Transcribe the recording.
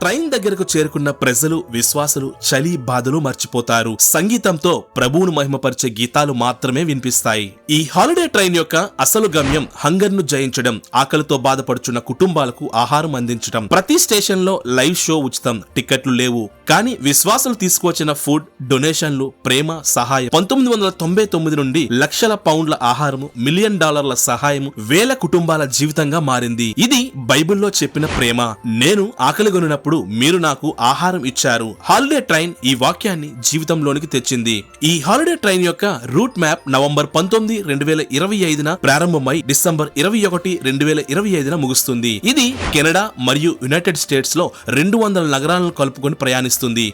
Train దగ్గరకు చేరుకున్న ప్రజలు విశ్వాసులు చలి బాధలు మర్చిపోతారు. సంగీతంతో ప్రభువును మహిమపరిచే గీతాలు మాత్రమే వినిపిస్తాయి. ఈ హాలిడే ట్రైన్ యొక్క అసలు గమ్యం హంగర్ను జయించడం ఆకలితో బాధపడుచున్న కుటుంబాలకు ఆహారం అందించడం. ప్రతి స్టేషన్లో లైవ్ షో ఉచితం టికెట్లు లేవు. కానీ విశ్వాసులు తీసుకువచ్చిన ఫుడ్ డొనేషన్లు ప్రేమ సహాయం. పంతొమ్మిది వందల తొంభై తొమ్మిది నుండి లక్షల పౌండ్ల ఆహారము మిలియన్ డాలర్ల సహాయము వేల కుటుంబాల జీవితంగా మారింది. ఇది బైబిల్లో చెప్పిన ప్రేమ. నేను ఆకలిగొనినప్పుడు మీరు నాకు ఆహారం ఇచ్చారు. హాలిడే ట్రైన్ ఈ వాక్యాన్ని జీవితంలోనికి తెచ్చింది. ఈ హాలిడే ట్రైన్ యొక్క రూట్ మ్యాప్ నవంబర్ పంతొమ్మిది రెండు వేల ఇరవై ఐదున ప్రారంభమై డిసెంబర్ ఇరవై ఒకటి రెండు వేల ఇరవై ఐదున ముగుస్తుంది. ఇది కెనడా మరియు యునైటెడ్ స్టేట్స్లో రెండు వందల నగరాలను కలుపుకొని ప్రయాణిస్తుంది.